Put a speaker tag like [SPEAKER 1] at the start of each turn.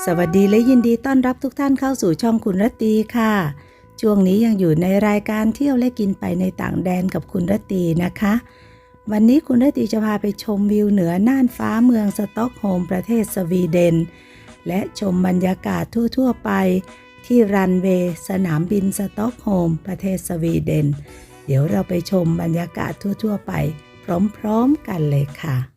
[SPEAKER 1] สวัสดีและยินดีต้อนรับทุกท่านเข้าสู่ช่องคุณรตตีค่ะ ช่วงนี้ยังอยู่ในรายการเที่ยวและกินไปในต่างแดนกับคุณรตตีนะคะ วันนี้คุณรตตีจะพาไปชมวิวเหนือน่านฟ้าเมืองสต็อกโฮล์มประเทศสวีเดน และชมบรรยากาศทั่ว ๆ ไป ที่รันเวย์สนามบินสต็อกโฮล์มประเทศสวีเดน เดี๋ยวเราไปชมบรรยากาศทั่ว ๆ ไป พร้อม ๆ กันเลยค่ะ